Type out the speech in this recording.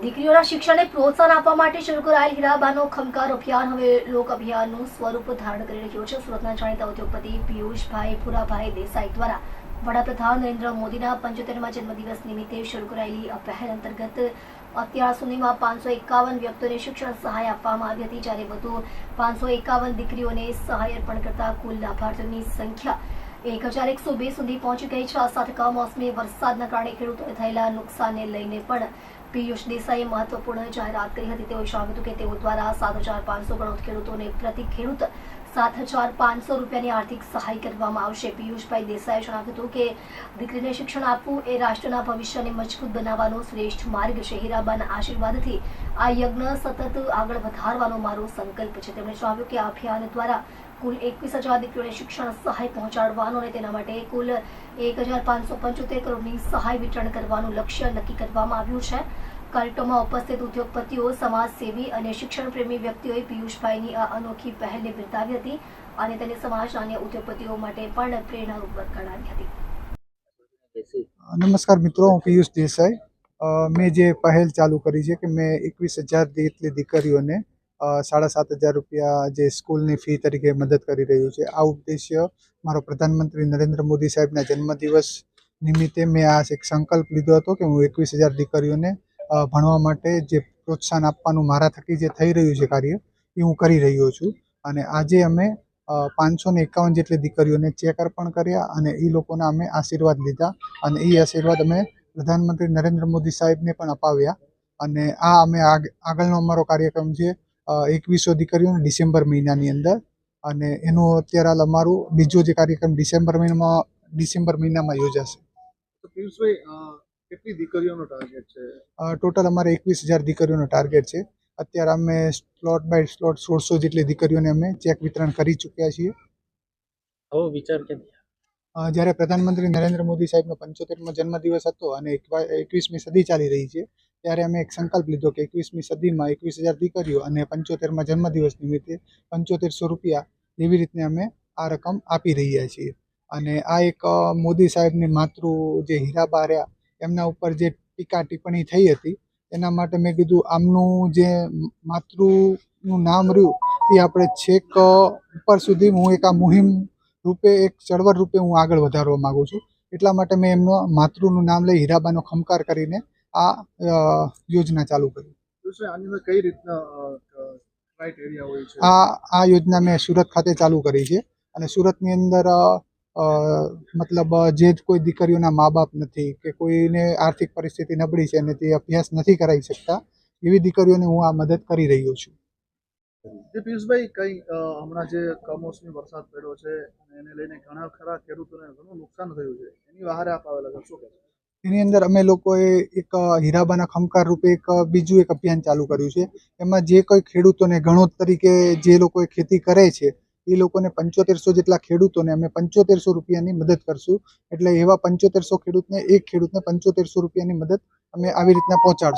દીકરીઓના શિક્ષણને પ્રોત્સાહન આપવા માટે શરૂ કરાયેલ હીરાબાનો ખમકાર અભિયાન હવે લોક અભિયાનનું સ્વરૂપ ધારણ કરી રહ્યું છે. સુરતના જાણીતા ઉદ્યોગપતિ પિયુષભાઈ પુરાભાઈ દેસાઈ દ્વારા વડાપ્રધાન નરેન્દ્ર મોદીના પંચોતેરમા જન્મદિવસ નિમિત્તે શરૂ કરાયેલી પહેલ અંતર્ગત અત્યાર સુધીમાં પાંચસો એકાવન વ્યક્તિઓને શિક્ષણ સહાય આપવામાં આવી હતી. જ્યારે વધુ પાંચસો એકાવન દીકરીઓને સહાય અર્પણ કરતા કુલ લાભાર્થીઓની સંખ્યા એક હજાર એકસો બે સુધી પહોંચી ગઈ છે. આ સાથે કમોસમી વરસાદના કારણે ખેડૂતોને થયેલા નુકસાનને લઈને પણ પિયુષ દેસાઈએ મહત્વપૂર્ણ જાહેરાત કરી હતી. તેઓએ જણાવ્યું હતું કે તેઓ દ્વારા સાત હજાર પાંચસો ગણોત ખેડૂતોને પ્રતિ ખેડૂત સાત હજાર પાંચસો રૂપિયાની આર્થિક સહાય કરવામાં આવશે. પિયુષભાઈ દેસાઈએ જણાવ્યું હતું કે દીકરીને શિક્ષણ આપવું એ રાષ્ટ્રના ભવિષ્યને મજબૂત બનાવવાનો શ્રેષ્ઠ માર્ગ છે. હીરાબાના આશીર્વાદથી આ યજ્ઞ સતત આગળ વધારવાનો મારો સંકલ્પ છે. તેમણે જણાવ્યું કે આ અભિયાન દ્વારા કુલ એકવીસ હજાર દીકરીઓને શિક્ષણ સહાય પહોંચાડવાનો અને તેના માટે કુલ એક હજાર પાંચસો પંચોતેર કરોડની સહાય વિતરણ કરવાનું લક્ષ્ય નક્કી કરવામાં આવ્યું છે. કાર્યક્રમમાં ઉપસ્થિત ઉદ્યોગપતિઓ, સમાજસેવી અને શિક્ષણ પ્રેમી વ્યક્તિઓએ પિયુષભાઈની આ અનોખી પહેલને બિરદાવી હતી અને તેને સમાજના અન્ય ઉદ્યોગપતિઓ માટે પણ પ્રેરણારૂપ ગણાવી હતી. નમસ્કાર મિત્રો, હું પિયુષ દેસાઈ. મેં જે પહેલ ચાલુ કરી છે કે મેં એકવીસ હજાર જેટલી દીકરીઓને સાડા સાત હજાર રૂપિયા જે સ્કૂલની ફી તરીકે મદદ કરી રહ્યું છે. આ ઉદ્દેશ્ય મારો પ્રધાનમંત્રી નરેન્દ્ર મોદી સાહેબના જન્મદિવસ નિમિત્તે મેં આ એક સંકલ્પ લીધો હતો કે હું એકવીસ હજાર દીકરીઓને ભણવા માટે જે પ્રોત્સાહન આપવાનું મારા થકી જે થઈ રહ્યું છે કાર્ય, એ હું કરી રહ્યો છું. અને આજે અમે પાંચસો ને એકાવન જેટલી દીકરીઓને ચેક અર્પણ કર્યા અને એ લોકોના અમે આશીર્વાદ લીધા અને એ આશીર્વાદ અમે પ્રધાનમંત્રી નરેન્દ્ર મોદી સાહેબને પણ અપાવ્યા. અને આ અમે આગ- આગળનો અમારો કાર્યક્રમ છે એકવીસો દીકરીઓને ડિસેમ્બર મહિનાની અંદર. અને એનું અત્યારે હાલ અમારું બીજો જે કાર્યક્રમ ડિસેમ્બર મહિનામાં ડિસેમ્બર મહિનામાં યોજાશે. તો પિયુષભાઈ અ, કેટલી દીકરીઓનો ટાર્ગેટ છે? ટોટલ અમારે એકવીસ હજાર દીકરીઓનો ટાર્ગેટ છે. અત્યારે અમે સ્લોટ બાય સ્લોટ સોળસો જેટલી દીકરીઓને અમે ચેક વિતરણ કરી ચૂક્યા છીએ. આવો વિચાર કેમ જ્યારે પ્રધાનમંત્રી નરેન્દ્ર મોદી સાહેબનો પંચોતેરમો જન્મદિવસ હતો અને એકવીસમી સદી ચાલી રહી છે ત્યારે અમે એક સંકલ્પ લીધો કે એકવીસમી સદીમાં એકવીસ હજાર દીકરીઓ અને પંચોતેરમાં જન્મદિવસ નિમિત્તે પંચોતેરસો રૂપિયા એવી રીતને અમે આ રકમ આપી રહ્યા છીએ. અને આ એક મોદી સાહેબની માતૃ જે હીરાબા રહ્યા, એમના ઉપર જે ટીકા ટિપ્પણી થઈ હતી, એના માટે મેં કીધું આમનું જે માતૃનું નામ રહ્યું, એ આપણે છેક ઉપર સુધી હું એક આ મુહિમ રૂપે, એક ચળવળ રૂપે હું આગળ વધારવા માગું છું. એટલા માટે મેં એમનો માતૃનું નામ લઈ હીરાબાનો ખમકાર કરીને આ યોજના ચાલુ કરી. કઈ રીતના હોય છે? આ આ યોજના મેં સુરત ખાતે ચાલુ કરી છે. અને સુરતની અંદર મતલબ જે કોઈ દીકરીઓના મા બાપ નથી કે કોઈને આર્થિક પરિસ્થિતિ નબળી છે અને તે અભ્યાસ નથી કરાવી શકતા એવી દીકરીઓને હું આ મદદ કરી રહ્યો છું. પિયુષભાઈ કઈ હમણાં જે કમોસમી વરસાદ પડ્યો છે અને એને લઈને ઘણા ખરા ખેડૂતોને ઘણું નુકસાન થયું છે. એની વહારે આપ આવેલા છો શું એની અંદર અમે લોકોએ એક હીરાબાના ખમકાર રૂપે એક બીજું એક અભિયાન ચાલુ કર્યું છે. એમાં જે કોઈ ખેડૂતોને ગણોત તરીકે જે લોકોએ ખેતી કરે છે, એ લોકોને પંચોતેરસો જેટલા ખેડૂતોને અમે પંચોતેરસો રૂપિયાની મદદ કરશું. એટલે એવા પંચોતેરસો ખેડૂતને, એક ખેડૂતને પંચોતેરસો રૂપિયાની મદદ અમે આવી રીતના પહોંચાડશું.